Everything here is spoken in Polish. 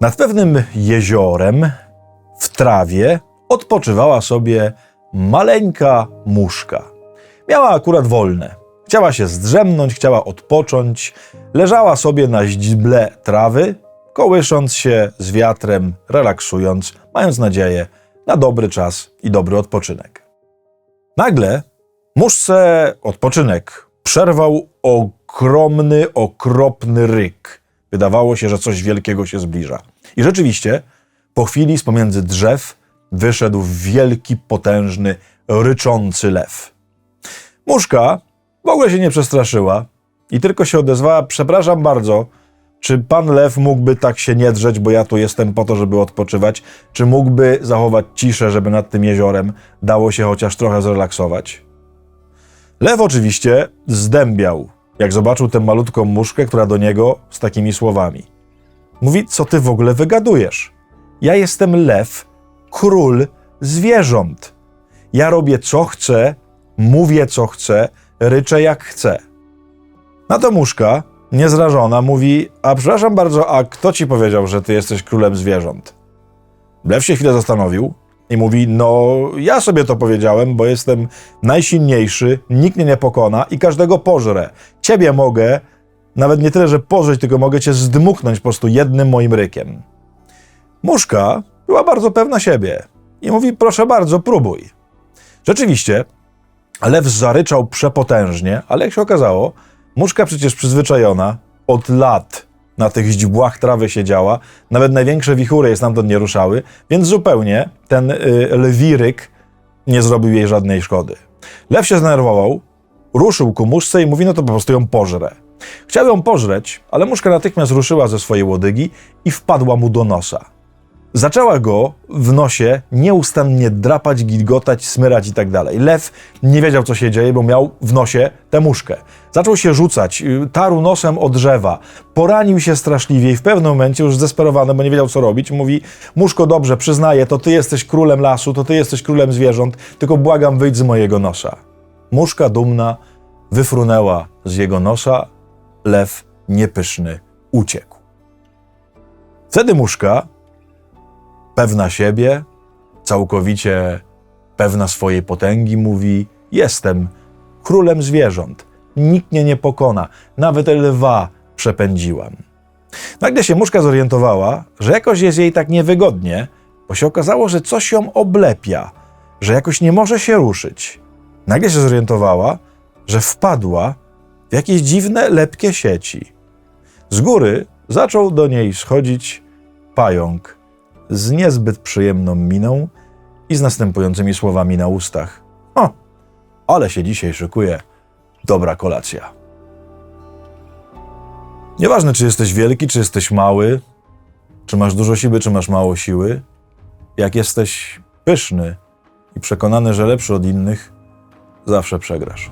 Nad pewnym jeziorem w trawie odpoczywała sobie maleńka muszka. Miała akurat wolne. Chciała się zdrzemnąć, chciała odpocząć. Leżała sobie na źdźble trawy, kołysząc się z wiatrem, relaksując, mając nadzieję na dobry czas i dobry odpoczynek. Nagle muszce odpoczynek przerwał ogromny, okropny ryk. Wydawało się, że coś wielkiego się zbliża. I rzeczywiście, po chwili z pomiędzy drzew wyszedł wielki, potężny, ryczący lew. Muszka w ogóle się nie przestraszyła i tylko się odezwała: Przepraszam bardzo, czy pan lew mógłby tak się nie drzeć, bo ja tu jestem po to, żeby odpoczywać? Czy mógłby zachować ciszę, żeby nad tym jeziorem dało się chociaż trochę zrelaksować? Lew oczywiście zdębiał, jak zobaczył tę malutką muszkę, która do niego z takimi słowami. Mówi, co ty w ogóle wygadujesz? Ja jestem lew, król zwierząt. Ja robię co chcę, mówię co chcę, ryczę jak chcę. Na to muszka, niezrażona, mówi: A przepraszam bardzo, a kto ci powiedział, że ty jesteś królem zwierząt? Lew się chwilę zastanowił i mówi: No, ja sobie to powiedziałem, bo jestem najsilniejszy, nikt mnie nie pokona i każdego pożrę. Ciebie mogę, nawet nie tyle, że pożreć, tylko mogę cię zdmuchnąć po prostu jednym moim rykiem. Muszka była bardzo pewna siebie i mówi: Proszę bardzo, próbuj. Rzeczywiście, lew zaryczał przepotężnie, ale jak się okazało, muszka przecież przyzwyczajona od lat na tych źdźbłach trawy siedziała, nawet największe wichury jej stamtąd nie ruszały, więc zupełnie ten y, lwiryk nie zrobił jej żadnej szkody. Lew się zdenerwował, ruszył ku muszce i mówi, no to po prostu ją pożrę. Chciał ją pożreć, ale muszka natychmiast ruszyła ze swojej łodygi i wpadła mu do nosa. Zaczęła go w nosie nieustannie drapać, gilgotać, smyrać i tak dalej. Lew nie wiedział, co się dzieje, bo miał w nosie tę muszkę. Zaczął się rzucać, y, tarł nosem o drzewa, poranił się straszliwie i w pewnym momencie już zdesperowany, bo nie wiedział, co robić, mówi, muszko, dobrze, przyznaję, to ty jesteś królem lasu, to ty jesteś królem zwierząt, tylko błagam, wyjdź z mojego nosa. Muszka dumna wyfrunęła z jego nosa, lew niepyszny uciekł. Wtedy muszka pewna siebie, całkowicie pewna swojej potęgi, mówi: Jestem królem zwierząt. Nikt mnie nie pokona, nawet lwa przepędziłam. Nagle się muszka zorientowała, że jakoś jest jej tak niewygodnie, bo się okazało, że coś ją oblepia, że jakoś nie może się ruszyć. Nagle się zorientowała, że wpadła w jakieś dziwne, lepkie sieci. Z góry zaczął do niej schodzić pająk z niezbyt przyjemną miną i z następującymi słowami na ustach. O, ale się dzisiaj szykuje dobra kolacja. Nieważne, czy jesteś wielki, czy jesteś mały, czy masz dużo siły, czy masz mało siły, jak jesteś pyszny i przekonany, że lepszy od innych, zawsze przegrasz.